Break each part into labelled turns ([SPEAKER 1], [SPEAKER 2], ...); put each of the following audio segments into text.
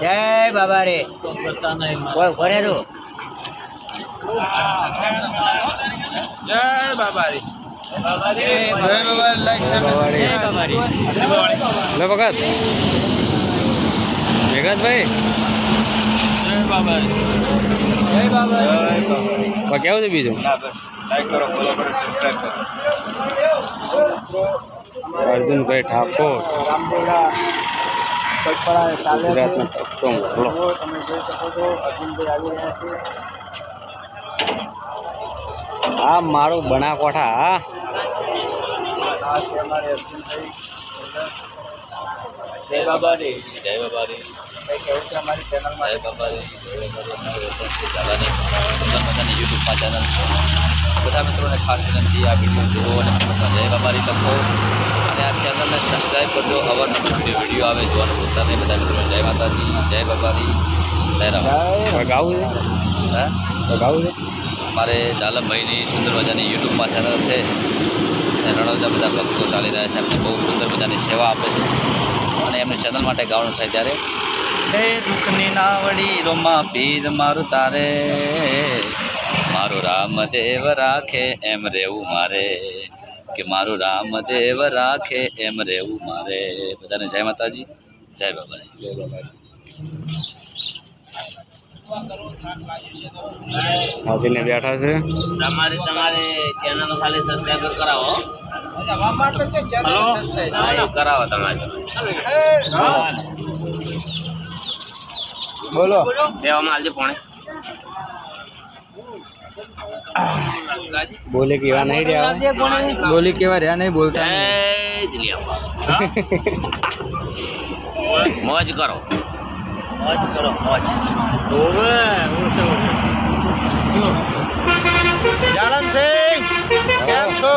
[SPEAKER 1] જય બાબા રે કોને તું.
[SPEAKER 2] જય બાબા રે
[SPEAKER 3] લો ભગત ભેગતભાઈ કેવું છે બીજું? અર્જુનભાઈ ઠાકોર.
[SPEAKER 1] પગપળા ચાલે છે જુઓ, તમે જોઈ શકો છો અર્જુનભાઈ આવી રહ્યા છે
[SPEAKER 3] આ મારું બનાકોઠા હા.
[SPEAKER 1] આ છે અમારે અર્જુનભાઈ
[SPEAKER 2] જય બાબા રે જય બાબા રે
[SPEAKER 1] કંઈ કહેવું છે. અમારી ચેનલમાં
[SPEAKER 2] જય બાબા રે જય બાબા રે મજાની યુટ્યુબમાં ચેનલ છે બધા મિત્રોને ખાસ વિનંતી આ વીડિયો જુઓ અને જય બાબા રે લખો. સબસ્ક્રાઈબ કરજો. અવારનવાર વીડિયો વીડિયો આવે જોવાનું ભૂલતા નહીં. બધા મિત્રો જય માતાજી જય બાબા રે જય રામ
[SPEAKER 3] ગાવું છે?
[SPEAKER 2] હા
[SPEAKER 3] તો ગાવું છે?
[SPEAKER 2] મારે જાલમભાઈની સુંદર મજાની યુટ્યુબમાં ચેનલ છે. રણોજા બધા ભક્તો ચાલી રહ્યા છે. એમને બહુ સુંદર મજાની સેવા આપે છે. અને એમની ચેનલ માટે ગાવાનું થાય ત્યારે હે દુઃખની નાવડી રોમાં પીર મારું તારે. મારું રામદેવ રાખે એમ રહેવું મારે. કે મારું રામદેવ રાખે એમ રહેવું મારે. બધાને જય માતાજી જય બાબા.
[SPEAKER 3] જય બાબા હાજીને બેઠા છે.
[SPEAKER 2] તમારે તમારે ચેનલ ખાલી સબસ્ક્રાઈબર કરાવો. હલો? કરાવો તમારે.
[SPEAKER 1] બોલો.
[SPEAKER 2] દેવામાં આવજે પોણે.
[SPEAKER 3] બોલે કેવા નહીં રહ્યા
[SPEAKER 1] બોલી કેવા રહ્યા નહીં બોલતા
[SPEAKER 2] મોજ કરો. મોજ કરો મોજ. કરો જાલમ
[SPEAKER 1] સિંહ કેમ છો?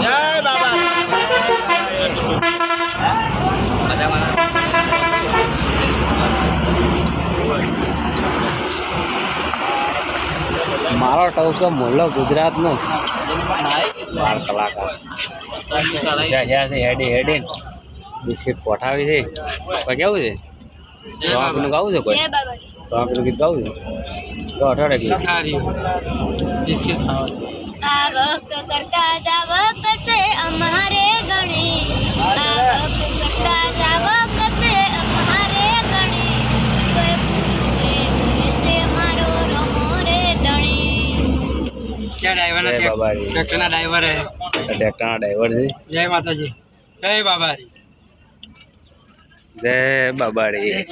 [SPEAKER 1] જય બાબા.
[SPEAKER 3] મારો ટવસો મોલ્લો ગુજરાતનો. બાળ કલાકાર જ્યાં છે હેડી હેડી. બિસ્કિટ પોઠાવી છે કોઈ કેવું છે? રોમાપીનું ગાવું છે કોઈ? રોમાપીનું ગીત ગાવું છે? તો અઠવાડે બિસ્કિટ
[SPEAKER 4] આવક કરતા જાવક છે અમારે ગણી આવક કરતા જાવક છે અમારે ગણી કોઈ પૂછે છે મારો રમો રે ધણી
[SPEAKER 1] ક્યાં ડ્રાઈવરના
[SPEAKER 3] જય બાબારી.
[SPEAKER 1] ટ્રેક્ટરના ડ્રાઈવર હે
[SPEAKER 3] ટ્રેક્ટરના ડ્રાઈવર છે.
[SPEAKER 1] જય માતાજી. જય બાબા
[SPEAKER 3] જય બાબાડી